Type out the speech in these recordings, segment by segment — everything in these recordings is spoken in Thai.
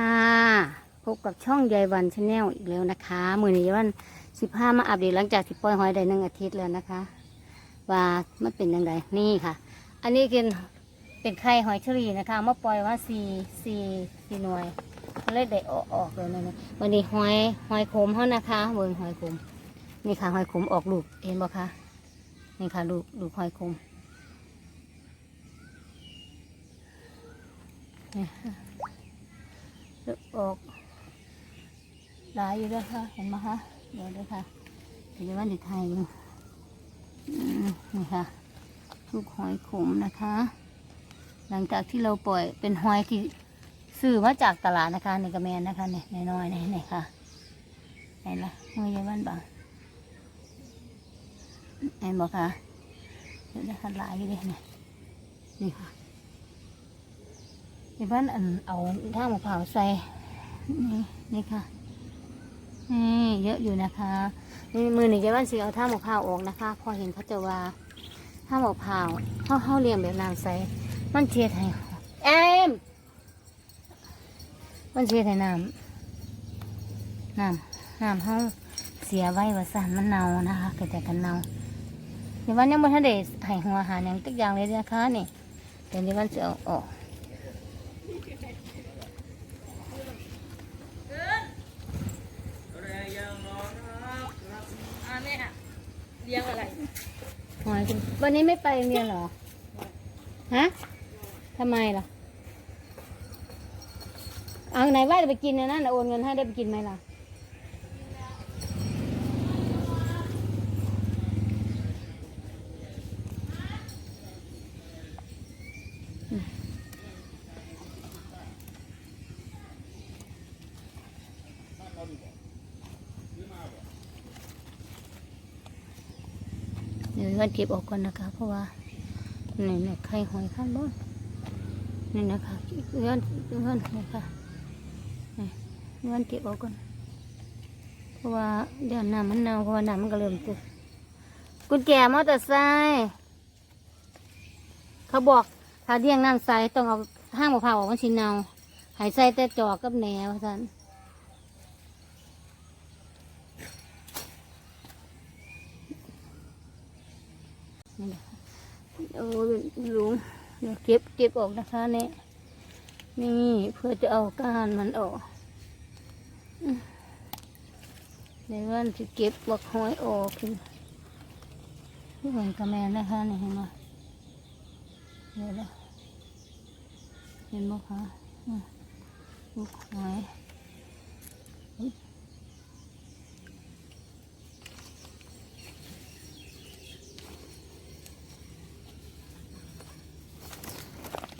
ค่ะพบกับช่องยายวันชาแนลอีกแล้วนะคะ มือนี้ยายวันสิบห้ามาอัปเดตหลังจากที่ปล่อยหอยได้หนึ่งอาทิตย์แล้วนะคะ ว่ามันเป็นยังไงนี่ค่ะ อันนี้เป็นเป็นไข่หอยเชอรี่นะคะมาปล่อยว่าสี่สี่สี่หน่วยเลยได้ออกออกเลยนะเนี่ยวันนี้หอยหอยขมเขานะคะเบิ่งหอยขมนี่ค่ะหอยขมออกลูกเห็นบ่คะนี่ค่ะลูกลูกหอยขมนี่ เลือกออกหลายอยู่ด้วยค่ะ เห็นไหมคะ เดี๋ยวด้วยค่ะเดี๋ยวว่าเด็กไทยอยู่อืมนี่ค่ะลูกหอยขมนะคะ หลังจากที่เราปล่อยเป็นหอยที่ซื้อมาจากตลาดนะคะในกระแมนนะคะเนี่ยน้อยๆนี่นค่ะเห็นไหมมือเยาวันบางเห็นบอกค่ะเดี๋ยวนะคะหลายอยู่เลยเนี่ยนี่ค่ะ เดี๋ยวบ้านอันเอาท่างมะพร้าวใส่นี่นี่ค่ะนี่เยอะอยู่นะคะนี่มือหนึ่งเดี๋ยวบ้านสีเอาท่ามะพร้าวออกนะคะ พอเห็นเขาจะว่าท่ามะพร้าวเขาเขาเลี้ยงแบบน้ำใสมันเชียดให้เอ็มมันเชียดให้น้ำน้ำน้ำเขาเสียไว้ว่าสันมันเน่านะคะเกิดจากกันเน่าเดี๋ยววันยังไม่ทันได้ให้หัวอาหารอย่างทุกอย่างเลยนะคะนี่เดี๋ยววันจะเอาออก อ่าแม่อะ เลี้ยงอะไรหอยคุณวันนี้ไม่ไปโรงเรียนเหรอ ฮะทำไมล่ะ เอาไหนว่าจะไปกินนะนั่นน่ะโอนเงินให้ได้ไปกินไหมล่ะเดี๋ ยวเราเก็บออกก่อนนะคะ เพราะว่านี่เนี่ยไข่หอยข้างบนนี่นะคะเลื่อนเลื่อนนี่ค่ะนี่เลื่อนเก็บออกก่อนเพราะว่าเดี๋ยวน้ำมันเน่าเพราะว่าน้ำมันก็เริ่มตึกกุญแจมอเตอร์ไซค์เขาบอกถ้าเลี้ยงน้ำใสต้องเอาห้างมะพร้าวออกมันสินเนาหายใส่แต่จอกกับแหนวท่าน นี่โอ้ยลุงเดี๋ยวเก็บเก็บออกนะคะเนี่ยนี่เพื่อจะเอาก้านมันออกเดี๋ยววันจะเก็บบักหอยออกคือที่เหมือนกระแมนนะคะนี่เห็นไหมเดี๋ยวนะเห็นไหมคะอืมลูกหอย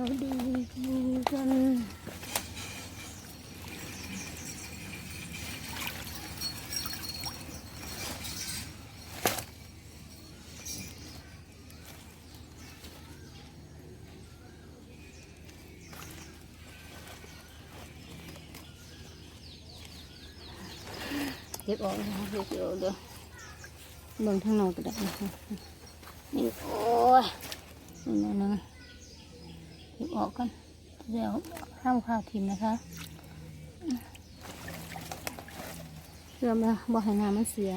เราดูกันเก็บออกนะคะเก็บออกเดี๋ยวเบิ่งทางนอกก็ได้นะคะนี่โอ้ยนี่นะ นะเก็บออกกันเดี๋ยวข้ามข้าวทิมนะคะเชื่อมแล้วบอกให้น้ำมันเสีย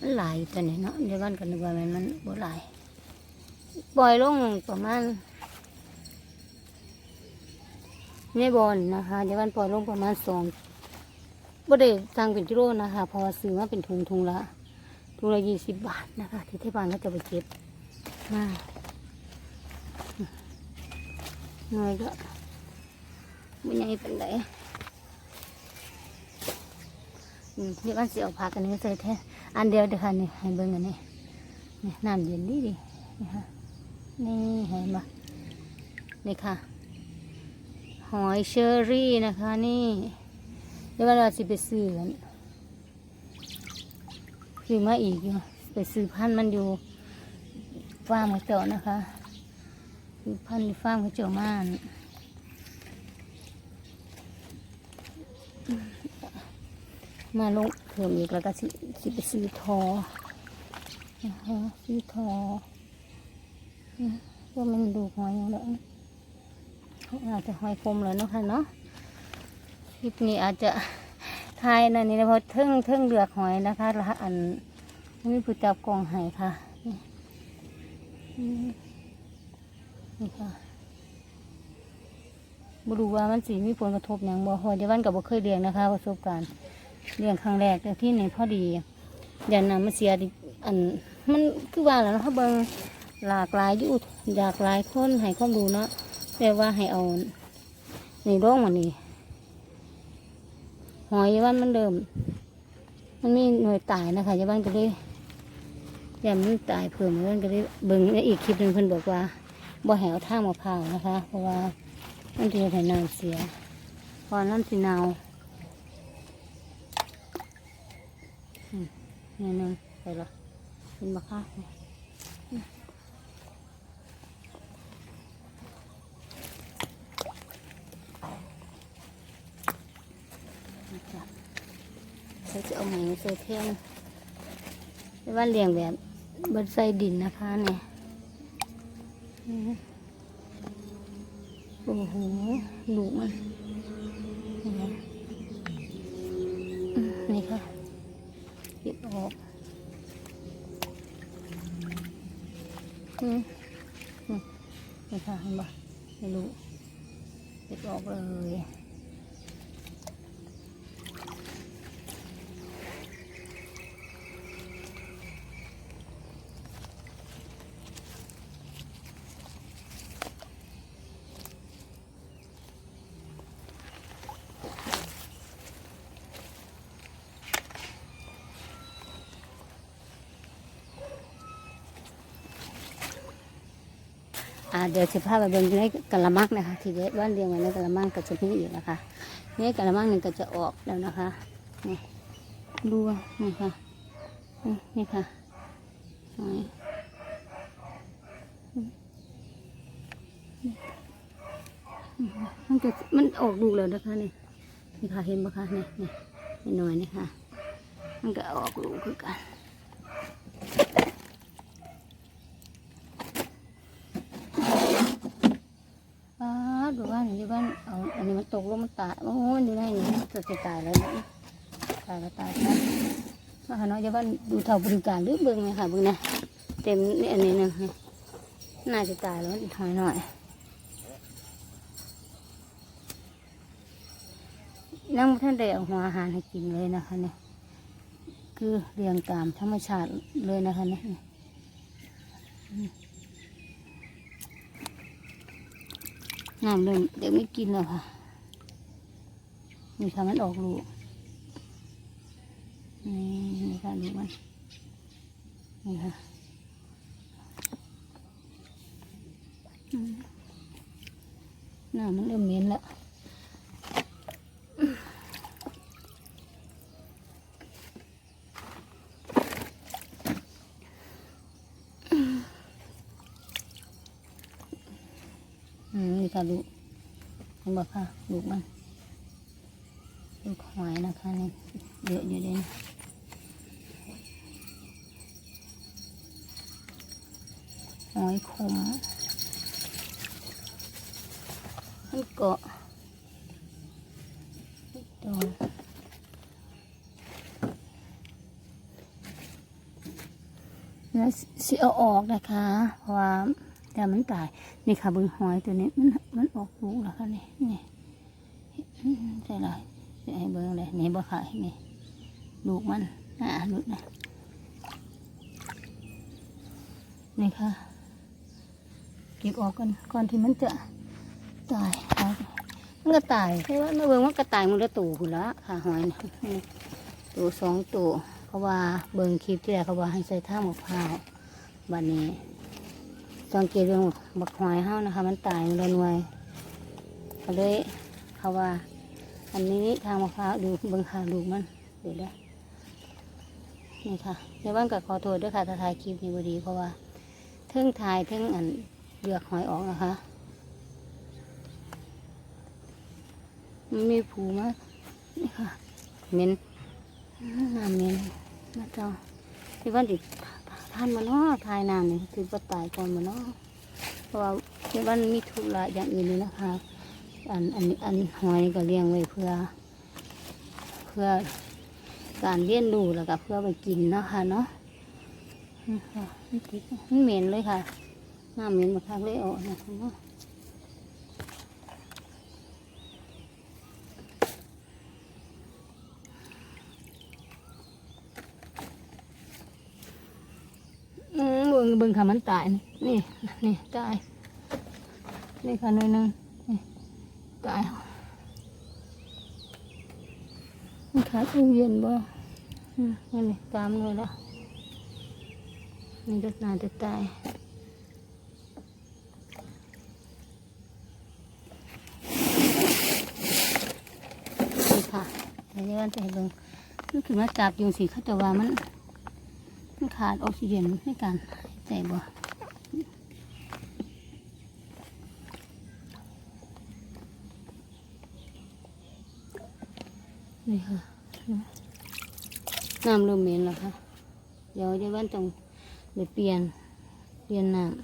มันหลายอยู่ตัวนี้เนาะเดี๋ยววันกันนึกว่ามันมันบ่หลายปล่อยลงประมาณ ในบอลนะคะเดี๋ยววันปล่อยลงประมาณสองบ่ได้สั่งเป็นกิโลนะคะพอซื้อมาเป็นถุงถุงละถุงละยี่สิบบาทนะคะ ที่เทศบาลก็จะไปเก็บมาหน่อยก็ไม่ใหญ่เป็นไรอืมเดี๋ยววันเสียเอาผักอันนี้ใส่แท้อันเดียวเดี๋ยวค่ะนี่ให้เบิ่งอันนี้นี่น้ำเย็นดีดีนี่ค่ะนี่เห็นปะนี่ค่ะ หอยเชอรี่นะคะนี่เดี๋ยวเราจะไปซื้อกันซื้อมาอีกอยู่ไปซื้อพันธุ์มันอยู่ฟาร์มกระเจ้านะคะซื้อพันธุ์ฟาร์มกระเจ้าม่านมาลงเพิ่มอีกแล้วก็สิสิไปซื้อทอนะคะซื้อทออืมว่ามันดูหอยอย่างเดียว อาจจะหอยคมแล้วเนะคะเนาะคลิปนี้อาจจะทายนั่นนี่นะเพราะเทิงเทิงเลือกหอยนะคะล้วอันนี่ผู้จับกองหายค่ะนี่ค่ะบรูว่ามันสีมีผลกระทบอย่างบ่เพอเดี๋ยววันกับบ่เคยเลี้ยงนะคะประสบการณ์เลี้ยงครั้งแรกแต่ที่นี่พอดีอย่านำมันเสียดิอันมันคือว่าแล้วเนาะเบิ่งหลากหลายอยู่อยากหลายคนให้ความรู้เนาะ แต่ว่าให้เอาในร่องมันนี่หอยวันมันเดิม มันมีหน่วยตายนะคะยาบ้านก็เลยยามมันตายเพิ่มยาบ้านก็เลยเบิ่งอีกคลิปหนึ่งเพิ่นบอกว่าบ่แหวทางมะพร้าวนะคะ เพราะว่ามันจะให้น้ำเสียพอน้ำสีนาวนี่นึงไปละเป็นบักค่ะอืมนี่จ้ะ เราจะเอาไหมใส่เทียนแต่ว่าเลี้ยงแบบบนใส่ดินนะคะเนี่ยโอ้โหลูกมันนี่ค่ะเก็บออกนี่ค่ะเห็นปะไม่รู้เก็บออกเลย เดี๋ยวจะพาไปเบิ่งอยู่ในกะละมังนะคะ ที่เด็ดบ้านเรียงไว้ในกะละมังก็จะมีอีกนะคะในกะละมังหนึ่งก็จะออกแล้วนะคะนี่ดูนี่ค่ะนี่ค่ะมันจะมันออกลูกแล้วนะคะนี่นี่ค่ะเห็นปะคะนี่นี่นี่หน่อยนี่ค่ะ มันก็ออกลูกคือกัน ป้าดดูว่านี่บ้านเอาอันนี้มันตกลงมันตายโอ้ยดูได้ นี่จะจะตายแล้วนะตายแล้วตายแล้วมาหาน้อยจะบ้านดูเท่าบริการหรือเบิ่งไหมค่ะเบิ่งนะเต็มนี่อันนี้นะนี่น่าจะตายแล้วถอยหน่อยนั่งท่านได้เอาหัวอาหารให้กินเลยนะคะเนี่ยคือเรียงตามธรรมชาติเลยนะคะเนี่ยน้ำเริ่มเดี๋ยวไม่กินแล้วค่ะ นี่ค่ะมันออกลูก นี่นี่ค่ะลูกมัน นี่ค่ะอืมน้ำมันเริ่มเหม็นแล้วอืมนี่ค่ะลูกเห็นบอกค่ะลูกมัน ลูกหอยนะคะนี่เยอะอยู่เลยนะหอยขมมันเกาะโดนแล้วสิเอาออกนะคะ เพราะว่าแต่มันตาย นี่ค่ะเบึงหอยตัวนี้มันมันออกลูกแล้วค่ะนี่นี่อืมใช่เลย ให้เบิ้งเลยนี่บ่ขายนี่ลูกมันอ่าลูกนะนี่ค่ะเก็บออกก่อนก่อนที่มันจะตายเอามันก็ตายใช่ว่าเมื่อเบิ้งมันก็ตายมันละตัวคุณละค่ะหอยนะนี่ตัวสองตัวเพราว่าเบิ้งคลิปที่แล้วเขาว่าให้ใส่ท่ามะพร้าวบัดนี้สังเกตเรื่องบักหอยเฮานะคะ มันตายมันลยหน่วยก็เลยเขาว่า อันนี้ทางมะพร้าวดูเบิ่งค่ะดูมันเดี๋ยวได้นี่ค่ะในบ้านก็ขอโทษด้วยค่ะถ้าถ่ายคลิปนี้บดีเพราะว่าเทิงถ่ายเทิงอันเลือกหอยออกนะคะมันมีผูมานี่ค่ะเมนน้ำเย็นมาเจ้าที่วันอีกท่านมาเนาะทายน้ำนี่คือว่าตายก่อนมาเนาะเพราะว่าที่วันมีธุระอย่างอื่นนี่นะคะ อันอันอันหอยก็เลี้ยงไว้เพื่อ เพื่อการเลี้ยงดูแล้วก็เพื่อไปกินนะคะเนาะมันเหม็นเลยค่ะน้ำเหม็นมาคักเลยออกนะคะเนาะเบิ่งเบิ่งค่ะมันตายนี่นี่ตายนี่ค่ะหน่อยนึง ตายมันขาตู้เย็นบ่นี่นี่ตามเลยละนี่ก็น่าจะตายนี่ค่ะเดี๋ยวนี้วันจะให้เบิ่งมันคือมาจับยุงสีเขาแต่ว่ามันมันขาดออกซิเจนในการหายใจบ่ นี่ค่ะน้ำเริ่มเหม็นแล้วค่ะ เดี๋ยวจะวันต้องไปเปลี่ยน เปลี่ยนน้ำ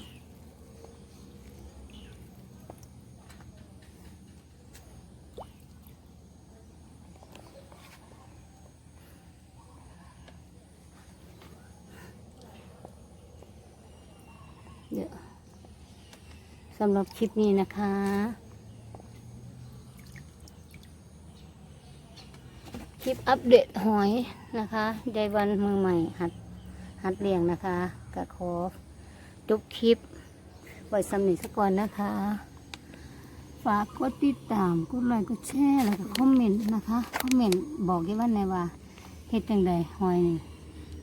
เดี๋ยวสำหรับคลิปนี้นะคะ คลิปอัปเดตหอยนะคะยายวันมือใหม่หัดหัดเลี้ยงนะคะกะขอจบคลิปไว้สำนึกสักก่อนนะคะ ฝากกดติดตามกดไลค์กดแชร์แล้วก็คอมเมนต์นะคะคอมเมนต์บอกยายวันในว่าเฮ็ดจังใดหอยนี่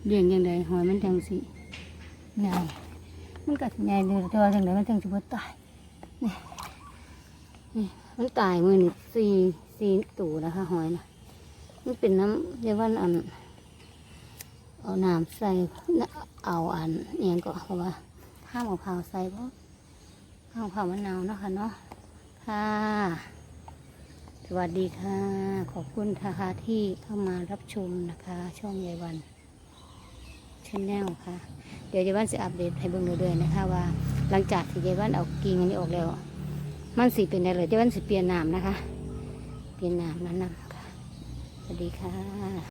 เลี้ยงจังใดหอยมันจังสิใหญ่มันก็ใหญ่เลยแต่ว่าจังใดมันจังสิบ่ตายนี่นี่มันตายมือนี่สี่สี่ตัวนะคะหอยนะ มันเป็นน้ำเรียกว่าอัน เอาน้ำใส่เอาอันเอียงก็เพราะว่าห้ามเอาเผาวใส่เพราะห้ามเอาเผาวมะนาวเนาะค่ะเนาะค่ะสวัสดีค่ะ ขอบคุณนะคะที่เข้ามารับชมนะคะ ช่องยายวันชแนลค่ะ เดี๋ยวยายวันจะอัปเดตให้เบิ่งเรื่อยๆนะคะว่าหลังจากที่ยายวันเอากิ่งอันนี้ออกแล้ว มันสีเป็นอะไรยายวันสิเปลี่ยนน้ำนะคะ เปลี่ยนน้ำนั้นนะ สดีค่ะ